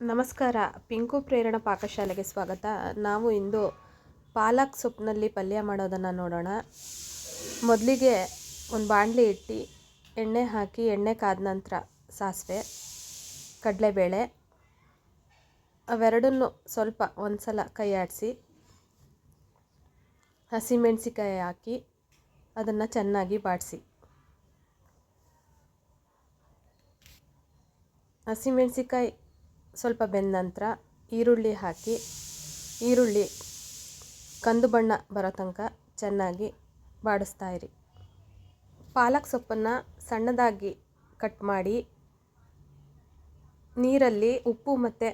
ನಮಸ್ಕಾರ. ಪಿಂಕು ಪ್ರೇರಣ ಪಾಕಶಾಲೆಗೆ ಸ್ವಾಗತ. ನಾವು ಇಂದು ಪಾಲಕ್ ಸೊಪ್ಪಿನಲ್ಲಿ ಪಲ್ಯ ಮಾಡೋದನ್ನು ನೋಡೋಣ. ಮೊದಲಿಗೆ ಒಂದು ಬಾಣಲಿ ಇಟ್ಟು, ಎಣ್ಣೆ ಹಾಕಿ ಎಣ್ಣೆ ಕಾದ ನಂತರ ಸಾಸಿವೆ, ಕಡಲೆಬೇಳೆ, ಅವೆರಡನ್ನು ಸ್ವಲ್ಪ ಒಂದು ಸಲ ಕೈ ಆಡಿಸಿ ಹಸಿಮೆಣಸಿಕಾಯಿ ಹಾಕಿ ಅದನ್ನು ಚೆನ್ನಾಗಿ ಬಾಡಿಸಿ. ಹಸಿಮೆಣಸಿಕಾಯಿ ಸ್ವಲ್ಪ ಬೆಂದ ನಂತರ ಈರುಳ್ಳಿ ಹಾಕಿ, ಈರುಳ್ಳಿ ಕಂದು ಬಣ್ಣ ಬರೋ ತನಕ ಚೆನ್ನಾಗಿ ಬಾಡಿಸ್ತಾ ಇರಿ. ಪಾಲಕ್ ಸೊಪ್ಪನ್ನು ಸಣ್ಣದಾಗಿ ಕಟ್ ಮಾಡಿ, ನೀರಲ್ಲಿ ಉಪ್ಪು ಮತ್ತು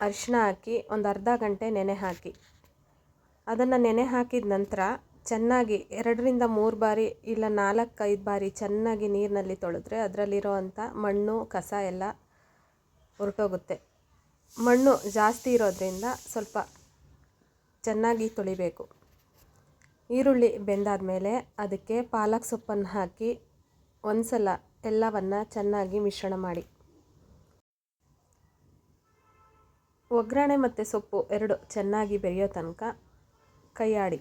ಅರಿಶಿನ ಹಾಕಿ ಒಂದು ಅರ್ಧ ಗಂಟೆ ನೆನೆ ಹಾಕಿ. ಅದನ್ನು ನೆನೆ ಹಾಕಿದ ನಂತರ ಚೆನ್ನಾಗಿ ಎರಡರಿಂದ ಮೂರು ಬಾರಿ ಇಲ್ಲ ನಾಲ್ಕೈದು ಬಾರಿ ಚೆನ್ನಾಗಿ ನೀರಿನಲ್ಲಿ ತೊಳೆದ್ರೆ ಅದರಲ್ಲಿರೋ ಅಂಥ ಮಣ್ಣು, ಕಸ ಎಲ್ಲ ಹೊರಟೋಗುತ್ತೆ. ಮಣ್ಣು ಜಾಸ್ತಿ ಇರೋದ್ರಿಂದ ಸ್ವಲ್ಪ ಚೆನ್ನಾಗಿ ತೊಳಿಬೇಕು. ಈರುಳ್ಳಿ ಬೆಂದಾದ ಮೇಲೆ ಅದಕ್ಕೆ ಪಾಲಕ್ ಸೊಪ್ಪನ್ನು ಹಾಕಿ ಒಂದು ಸಲ ಎಲ್ಲವನ್ನು ಚೆನ್ನಾಗಿ ಮಿಶ್ರಣ ಮಾಡಿ. ಒಗ್ಗರಣೆ ಮತ್ತು ಸೊಪ್ಪು ಎರಡು ಚೆನ್ನಾಗಿ ಬೆರೆಯೋ ತನಕ ಕೈಯಾಡಿ.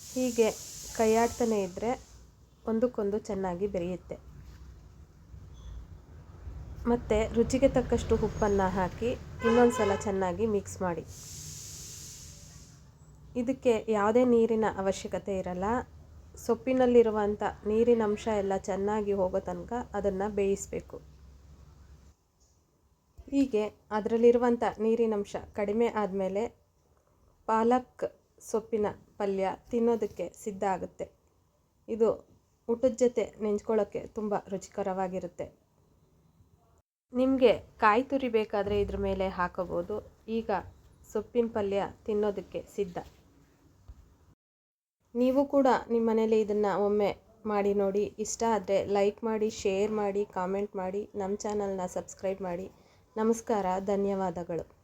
ಹೀಗೆ ಕೈಯಾಡ್ತಾನೆ ಇದ್ದರೆ ಒಂದಕ್ಕೊಂದು ಚೆನ್ನಾಗಿ ಬೆರೆಯುತ್ತೆ. ಮತ್ತು ರುಚಿಗೆ ತಕ್ಕಷ್ಟು ಉಪ್ಪನ್ನು ಹಾಕಿ ಇನ್ನೊಂದು ಸಲ ಚೆನ್ನಾಗಿ ಮಿಕ್ಸ್ ಮಾಡಿ. ಇದಕ್ಕೆ ಯಾವುದೇ ನೀರಿನ ಅವಶ್ಯಕತೆ ಇರಲ್ಲ. ಸೊಪ್ಪಿನಲ್ಲಿರುವಂಥ ನೀರಿನ ಅಂಶ ಎಲ್ಲ ಚೆನ್ನಾಗಿ ಹೋಗೋ ತನಕ ಅದನ್ನು ಬೇಯಿಸಬೇಕು. ಹೀಗೆ ಅದರಲ್ಲಿರುವಂಥ ನೀರಿನಂಶ ಕಡಿಮೆ ಆದಮೇಲೆ ಪಾಲಕ್ ಸೊಪ್ಪಿನ ಪಲ್ಯ ತಿನ್ನೋದಕ್ಕೆ ಸಿದ್ಧ ಆಗುತ್ತೆ. ಇದು ಊಟದ ಜೊತೆ ನೆಂಚ್ಕೊಳ್ಳೋಕ್ಕೆ ತುಂಬ ರುಚಿಕರವಾಗಿರುತ್ತೆ. ನಿಮಗೆ ಕಾಯಿ ತುರಿ ಬೇಕಾದರೆ ಇದ್ರ ಮೇಲೆ ಹಾಕೋಬೋದು ಈಗ ಸೊಪ್ಪಿನ ಪಲ್ಯ ತಿನ್ನೋದಕ್ಕೆ ಸಿದ್ಧ. ನೀವು ಕೂಡ ನಿಮ್ಮ ಮನೇಲಿ ಇದನ್ನು ಒಮ್ಮೆ ಮಾಡಿ ನೋಡಿ. ಇಷ್ಟ ಆದರೆ ಲೈಕ್ ಮಾಡಿ, ಶೇರ್ ಮಾಡಿ, ಕಾಮೆಂಟ್ ಮಾಡಿ. ನಮ್ಮ ಚಾನಲ್ನ ಸಬ್ಸ್ಕ್ರೈಬ್ ಮಾಡಿ. ನಮಸ್ಕಾರ, ಧನ್ಯವಾದಗಳು.